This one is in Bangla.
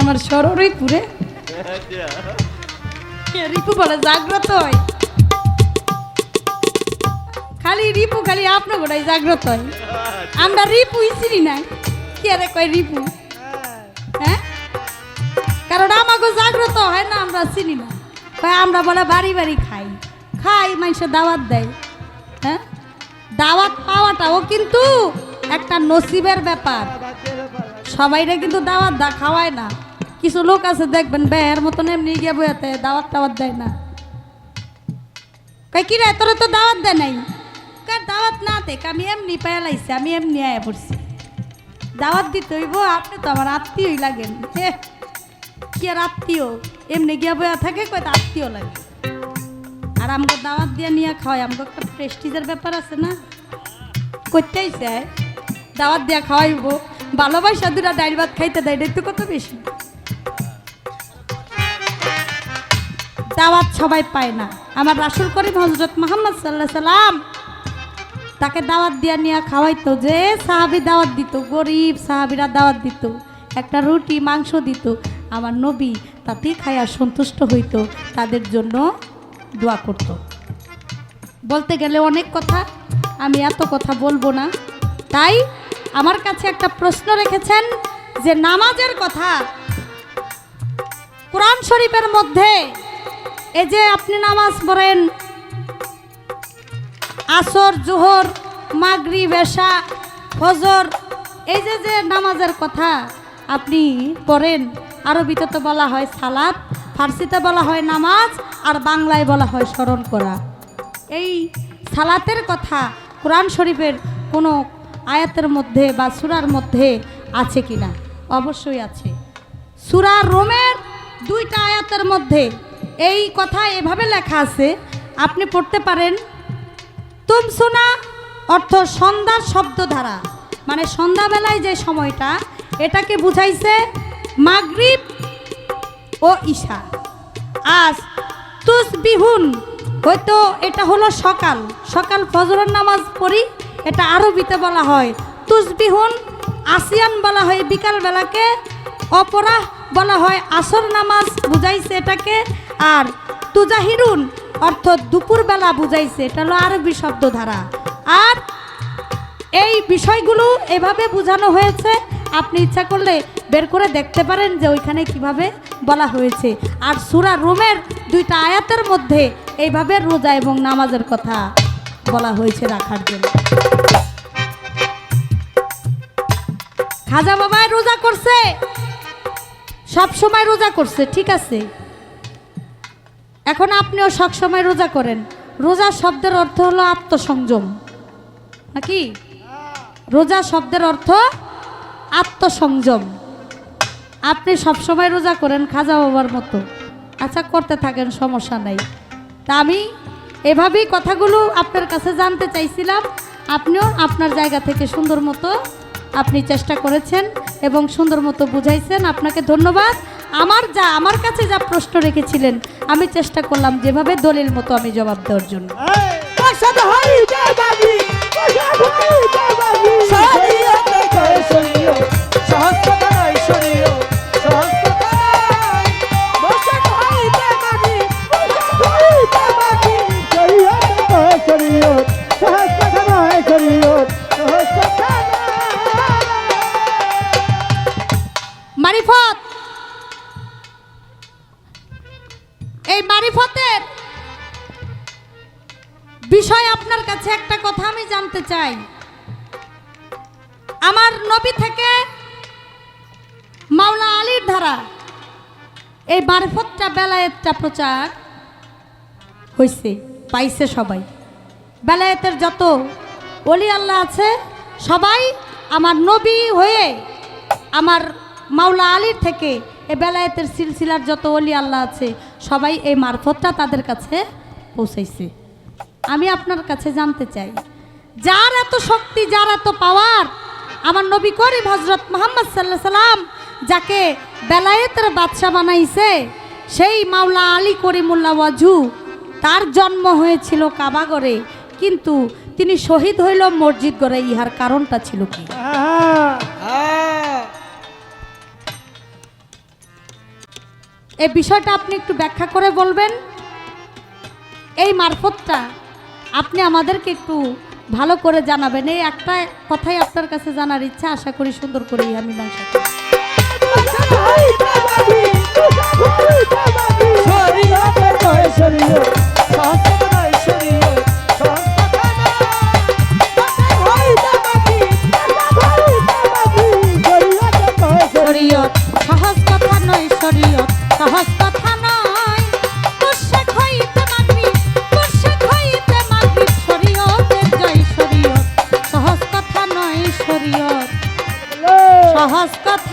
আমার সররই পুরে রিপু বলে, জাগ্রত হয় খালি রিপু, খালি আপনার গোটাই জাগ্রত হয় আমরা রিপুই চিনি নাই। কি আরে কয় রিপু? হ্যাঁ? কারণ আমাকে জাগ্রত হয় না, আমরা চিনি না। কয়, আমরা বলে বাড়ি বাড়ি খাই। খাই মানুষে দাওয়াত দেয়। হ্যাঁ? দাওয়াত পাওয়াটাও কিন্তু একটা নসিবের ব্যাপার। সবাইরে কিন্তু দাওয়াত দা খাওয়ায় না। কিছু লোক আছে, দেখবেন বেয়ের মতন এমনি গিয়ে বইয়াতে দাওয়াত টাওয়াত দেয় না। কই কি রে তোর তো দাওয়াত দেয় নাই? কার দাওয়াত না দেখ আমি এমনি পায়া লাইছি আমি এমনি আয়া পড়ছি। দাওয়াত দিতে হইব, আপনি তো আমার আত্মীয়ই লাগেন। কি আর আত্মীয়? এমনি গিয়া বইয়া থাকে, কয় আত্মীয় লাগে। আর আমাকে দাওয়াত দিয়ে নিয়ে খাওয়াই আমাকে একটা প্রেস্টিজের ব্যাপার আছে না? করতেই চায় দাওয়াত দিয়া খাওয়াইব। ভালোবাসা দুটা ডাইল ভাত খাইতে দেয়, এটা কত বেশি? দাওয়াত সবাই পায় না। আমার রাসুল করিম হজরত মোহাম্মদ সাল্লাহ সাল্লাম তাকে দাওয়াত দিয়া নিয়ে খাওয়াইতো যে সাহাবি দাওয়াত দিত, গরিব সাহাবিরা দাওয়াত দিত, একটা রুটি, মাংস দিত। আমার নবী তাতেই খাইয়া সন্তুষ্ট হইতো, তাদের জন্য দোয়া করতো। বলতে গেলে অনেক কথা, আমি এত কথা বলব না। তাই আমার কাছে একটা প্রশ্ন রেখেছেন যে নামাজের কথা কোরআন শরীফের মধ্যে এই যে আপনি নামাজ পড়েন, আসর, জোহর মাগরি বেশা ফজর, এই যে যে নামাজের কথা আপনি পড়েন, আরবিতে তো বলা হয় সালাত, ফার্সিতে বলা হয় নামাজ, আর বাংলায় বলা হয় স্মরণ করা। এই সালাতের কথা কোরআন শরীফের কোনো আয়াতের মধ্যে বা সুরার মধ্যে আছে কিনা? অবশ্যই আছে। সুরা রোমের দুইটা আয়াতের মধ্যে এই কথা এভাবে লেখা আছে, আপনি পড়তে পারেন, তুম শোনা অর্থ সন্ধ্যার শব্দ ধারা মানে সন্ধ্যাবেলায় যে সময়টা, এটাকে বুঝাইছে মাগরিব ও ঈশা। আজ তুস বিহুন হয়তো এটা হলো সকাল। সকাল ফজরের নামাজ পড়ি, এটা আরবিতে বলা হয়। তুসবিহুন, আসিয়ান বলা হয় বিকালবেলাকে, অপরাহ বলা হয় আসর নামাজ বুঝাইছে এটাকে, আর তুজাহিরুন অর্থ দুপুরবেলা বুঝাইছে, এটা হলো আরবি শব্দ ধারা আর এই বিষয়গুলো এভাবে বোঝানো হয়েছে, আপনি ইচ্ছা করলে বের করে দেখতে পারেন যে ওইখানে কীভাবে বলা হয়েছে। আর সুরা রোমের দুইটা আয়াতের মধ্যে এইভাবে রোজা এবং নামাজের কথা বলা হয়েছে রাখার জন্য। খাজা বাবাই রোজা করছে। সব সময় রোজা করছে, ঠিক আছে? এখন আপনিও সব সময় রোজা করেন। রোজা শব্দের অর্থ হলো আত্মসংযম। নাকি? রোজা শব্দের অর্থ আত্মসংযম। আপনি সবসময় রোজা করেন খাজা বাবার মতো। আচ্ছা করতে থাকেন, সমস্যা নাই। তা আমি এভাবেই কথাগুলো আপনার কাছে জানতে চাইছিলাম। আপনিও আপনার জায়গা থেকে সুন্দর মতো আপনি চেষ্টা করেছেন এবং সুন্দর মতো বুঝাইছেন। আপনাকে ধন্যবাদ। আমার যা আমার কাছে যা প্রশ্ন রেখেছিলেন আমি চেষ্টা করলাম যেভাবে দলিল মতো আমি জবাব দেওয়ার জন্য। এই মারিফতের বিষয় আপনার কাছে একটা কথা আমি জানতে চাই। আমার নবী থেকে মাওলা আলীর ধারা এই মারিফতটা, বেলায়েতটা প্রচার হয়েছে পাইছে সবাই। বেলায়েতের যত অলি আল্লাহ আছে, সবাই আমার নবী হয়ে আমার মাওলা আলীর থেকে এ বেলায়েতের সিলসিলার যত অলি আল্লাহ আছে, সবাই এই মারফতটা তাদের কাছে পৌঁছাইছে। আমি আপনার কাছে জানতে চাই, যার এত শক্তি, যার এত পাওয়ার আমার নবী করিম হজরত মোহাম্মদ সাল্লাহ সাল্লাম যাকে বেলায়েতের বাদশা বানাইছে, সেই মাওলা আলী করিমুল্লা ওয়াজু, তার জন্ম হয়েছিল কাবাগরে কিন্তু তিনি শহীদ হইল মসজিদ গড়ে, ইহার কারণটা ছিল কি? এই বিষয়টা আপনি একটু ব্যাখ্যা করে বলবেন? এই মারফতটা আপনি আমাদেরকে একটু ভালো করে জানাবেন। এই একটা কথাই আপনার কাছে জানার ইচ্ছা, আশা করি সুন্দর করেই আমি শরীয় শরীয় সহজ কথা নয়, শরীয়ত। সহজ কথা নয়। মুর্শেক হইতে মাগরিব মুর্শেক হইতে মাগরিব শরীয়তের জয় শরীয়ত। সহজ কথা নয় শরীয়ত। সহজ কথা